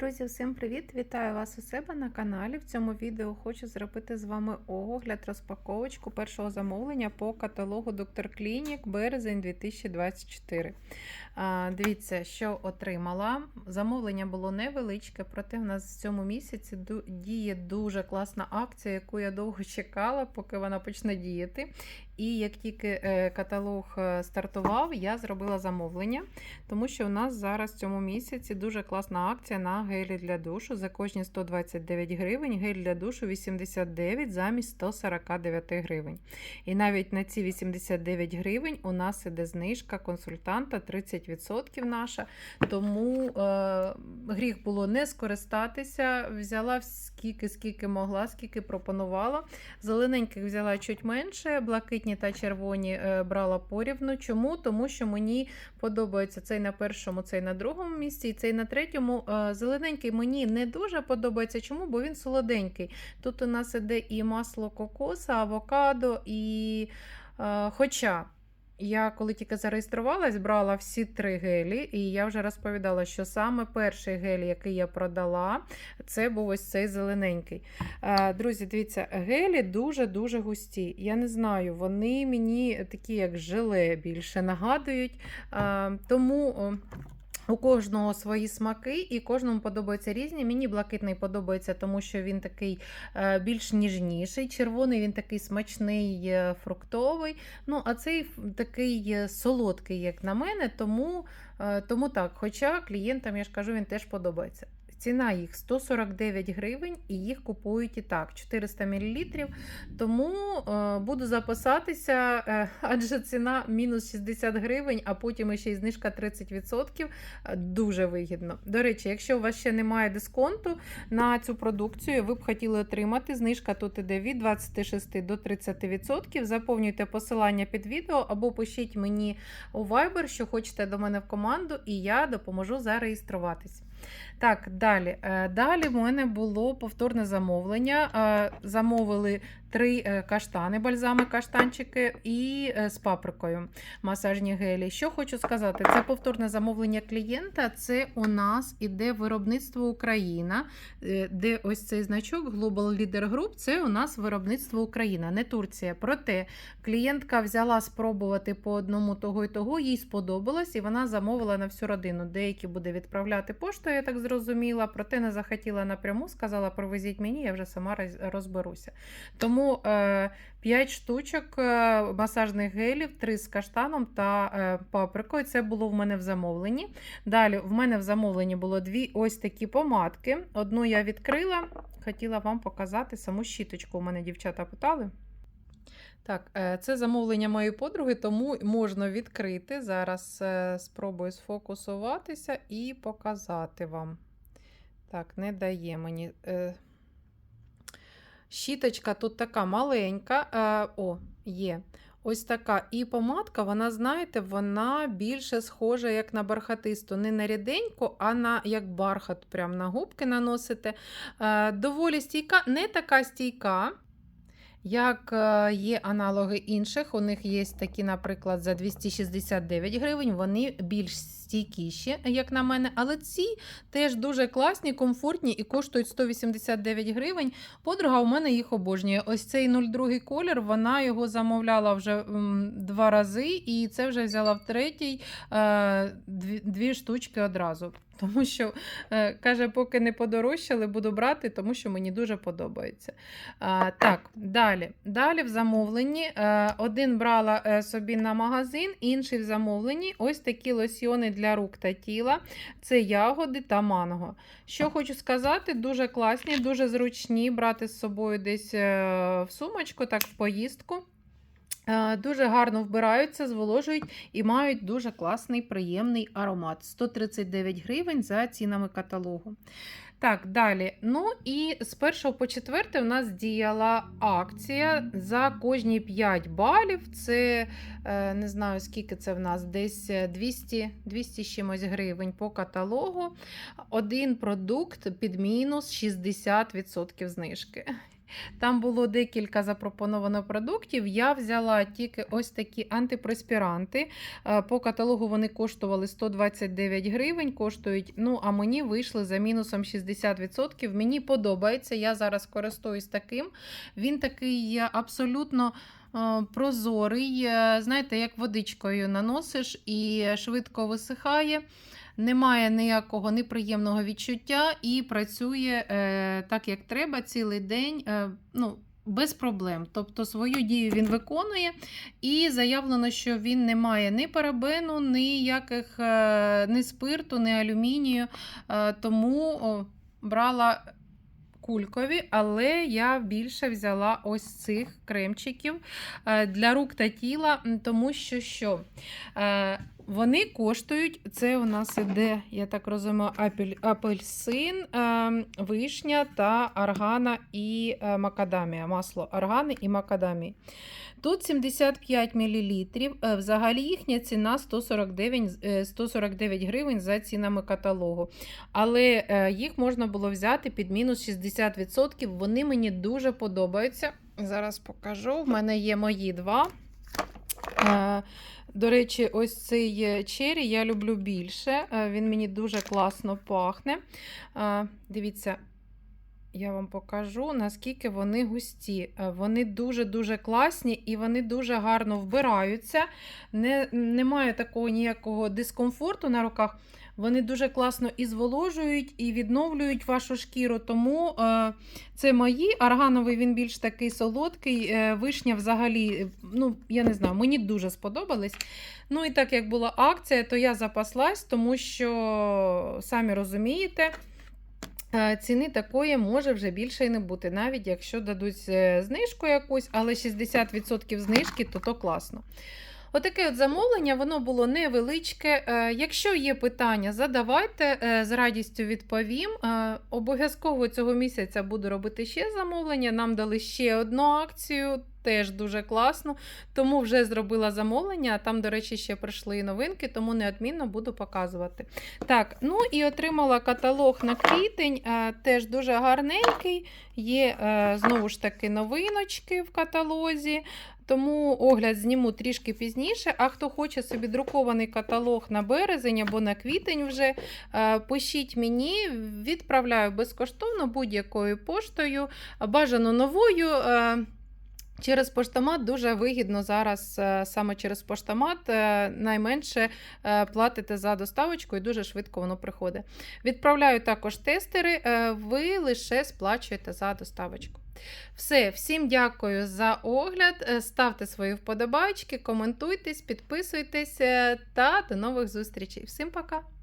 Друзі, всім привіт! Вітаю вас у себе на каналі. В цьому відео хочу зробити з вами огляд, розпаковочку першого замовлення по каталогу Доктор Клінік березень 2024. Дивіться, що отримала. Замовлення було невеличке, проте в нас в цьому місяці діє дуже класна акція, яку я довго чекала, поки вона почне діяти. І як тільки е, каталог е, стартував, я зробила замовлення, тому що у нас зараз в цьому місяці дуже класна акція на гелі для душу. За кожні 129 гривень гель для душу 89 замість 149 гривень. І навіть на ці 89 гривень у нас іде знижка консультанта 30% наша. Тому е, гріх було не скористатися. Взяла скільки, скільки могла, скільки пропонувала. Зелененьких взяла чуть менше, блакитні та червоні е, брала порівну. Чому? Тому що мені подобається цей на першому, цей на другому місці, і цей на третьому. Е, Зелененький мені не дуже подобається. Чому? Бо він солоденький. Тут у нас іде і масло кокоса, авокадо, і е, хоча. Я коли тільки зареєструвалась, брала всі три гелі, і я вже розповідала, що саме перший гель, який я продала, це був ось цей зелененький. Е, Друзі, дивіться, гелі дуже-дуже густі. Я не знаю, вони мені такі, як желе, більше нагадують. Е, Тому. У кожного свої смаки, і кожному подобаються різні. Мені блакитний подобається, тому що він такий е, більш ніжніший. Червоний він такий смачний, е, фруктовий. Ну, а цей такий е, солодкий, як на мене, тому, тому так. Хоча клієнтам, я ж кажу, він теж подобається. Ціна їх 149 гривень, і їх купують і так, 400 мл. Тому е, буду записатися, е, адже ціна мінус 60 гривень, а потім ще й знижка 30%. Е, Дуже вигідно. До речі, якщо у вас ще немає дисконту на цю продукцію, ви б хотіли отримати. Знижка тут іде від 26 до 30%. Заповнюйте посилання під відео або пишіть мені у Viber, що хочете до мене в команду, і я допоможу зареєструватись. Так, далі. Е, Далі в мене було повторне замовлення. Е, Замовили три е, каштани, бальзами каштанчики і е, з паприкою масажні гелі. Що хочу сказати, це повторне замовлення клієнта. Це у нас іде виробництво Україна, е, де ось цей значок Global Leader Group, це у нас виробництво Україна, не Турція. Проте клієнтка взяла спробувати по одному того і того, їй сподобалось, і вона замовила на всю родину. Деякі буде відправляти поштою, я так зрозуміла, проте не захотіла напряму, сказала, привезіть мені, я вже сама розберуся. Тому е, 5 штучок е, масажних гелів, 3 з каштаном та е, паприкою. Це було в мене в замовленні. Далі в мене в замовленні було дві ось такі помадки. Одну я відкрила, хотіла вам показати саму щіточку. У мене дівчата питали. Так, е, це замовлення моєї подруги, тому можна відкрити. Зараз е, спробую сфокусуватися і показати вам. Так, не дає мені. Щіточка тут така маленька. е, О, є. Ось така. І помадка, вона, знаєте, вона більше схожа як на бархатисту. Не на ріденьку, а на як бархат, прям на губки наносите. Е, Доволі стійка, не така стійка. Як е, є аналоги інших, у них є такі, наприклад, за 269 гривень, вони більш стійкіші, як на мене, але ці теж дуже класні, комфортні і коштують 189 гривень. Подруга у мене їх обожнює. Ось цей 02 колір, вона його замовляла вже два рази, і це вже взяла в третій е, дві штучки одразу. Тому що, е, каже, поки не подорожчали, буду брати, тому що мені дуже подобається. А, так, далі. Далі в замовленні е, один брала е, собі на магазин, інший в замовленні ось такі лосьйони для рук та тіла. Це ягоди та манго. Що хочу сказати, дуже класні, дуже зручні брати з собою десь в сумочку, так в поїздку. Е, Дуже гарно вбираються, зволожують і мають дуже класний, приємний аромат. 139 гривень за цінами каталогу. Так, далі. Ну і з 1 по 4 у нас діяла акція за кожні 5 балів. Це е, не знаю, скільки це в нас, десь е, 200, 200 чимось гривень по каталогу. Один продукт під мінус 60% знижки. Там було декілька запропоновано продуктів. Я взяла тільки ось такі антипреспіранти. Е, По каталогу вони коштували 129 гривень, коштують, ну, а мені вийшли за мінусом 60%. Мені подобається. Я зараз користуюсь таким. Він такий абсолютно. е, Прозорий, Е, знаєте, як водичкою наносиш і швидко висихає. Немає ніякого неприємного відчуття і працює е, так, як треба, цілий день. Е, ну, без проблем. Тобто свою дію він виконує, і заявлено, що він не має ні парабену, ніяких е, ні спирту, ні алюмінію. Е, тому брала кулькові, але я більше взяла ось цих кремчиків е, для рук та тіла, тому що що? Е, вони коштують, це у нас іде, я так розумію, апель, апельсин, е, вишня та аргана і е, макадамія. Масло аргани і макадамії. Тут 75 мл. Взагалі їхня ціна 149, е, 149 гривень за цінами каталогу. Але е, їх можна було взяти під мінус 60%. Вони мені дуже подобаються. Зараз покажу. В мене є мої два. Е, До речі, ось цей чері я люблю більше. Е, Він мені дуже класно пахне. Е, Дивіться, я вам покажу, наскільки вони густі. Вони дуже-дуже класні і вони дуже гарно вбираються. Не, немає такого ніякого дискомфорту на руках. Вони дуже класно і зволожують, і відновлюють вашу шкіру. Тому е, це мої. Аргановий він більш такий солодкий. Е, вишня взагалі, е, ну, я не знаю, мені дуже сподобались. Ну і так як була акція, то я запаслась, тому що, самі розумієте, е, ціни такої може вже більше і не бути, навіть якщо дадуть е, знижку якусь, але 60% знижки, то то класно. Отаке от замовлення, воно було невеличке. Е, Якщо є питання, задавайте, е, з радістю відповім. Е, Обов'язково цього місяця буду робити ще замовлення. Нам дали ще одну акцію, теж дуже класно. Тому вже зробила замовлення. Там, до речі, ще прийшли новинки, тому неодмінно буду показувати. Так, ну і отримала каталог на квітень, е, теж дуже гарненький. Є е, знову ж таки новиночки в каталозі. Тому огляд зніму трішки пізніше. А хто хоче собі друкований каталог на березень або на квітень, вже е, пишіть мені, відправляю безкоштовно будь-якою поштою, бажано новою. Через поштомат дуже вигідно зараз е, саме через поштомат е, найменше е, платите за доставочку і дуже швидко воно приходить. Відправляю також тестери, ви лише сплачуєте за доставочку. Все, всім дякую за огляд. Ставте свої вподобайки, коментуйтесь, підписуйтесь та до нових зустрічей. Всім пока!